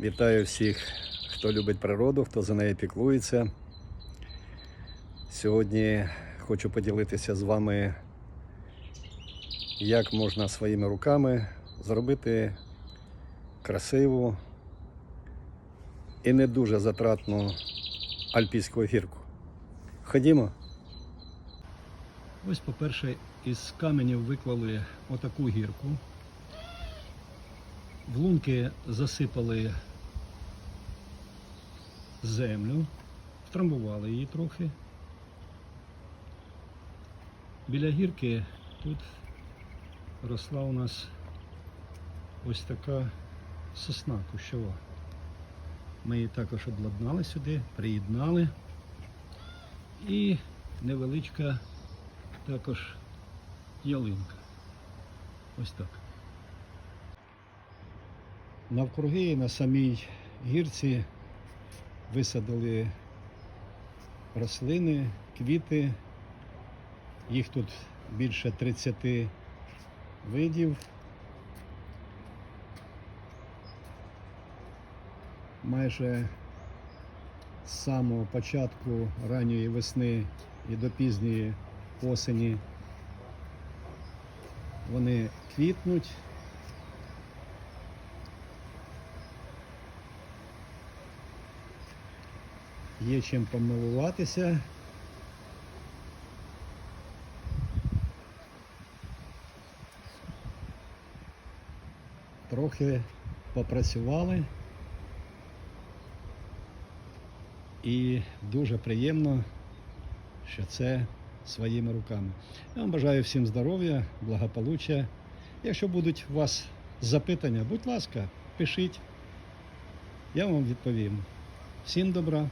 Вітаю всіх, хто любить природу, хто за нею піклується. Сьогодні хочу поділитися з вами, як можна своїми руками зробити красиву і не дуже затратну альпійську гірку. Ходімо. Ось, по-перше, із каменів виклали отаку гірку. В лунки засипали землю, втрамбували її трохи. Біля гірки тут росла у нас ось така сосна кущова. Ми її також обладнали сюди, приєднали. І невеличка також ялинка. Ось так. Навкруги на самій гірці висадили рослини, квіти. Їх тут більше 30 видів. Майже з самого початку ранньої весни і до пізньої осені вони квітнуть. Є чим помилуватися. Трохи попрацювали. І дуже приємно, що це своїми руками. Я вам бажаю всім здоров'я, благополуччя. Якщо будуть у вас запитання, будь ласка, пишіть. Я вам відповім. Всім добра.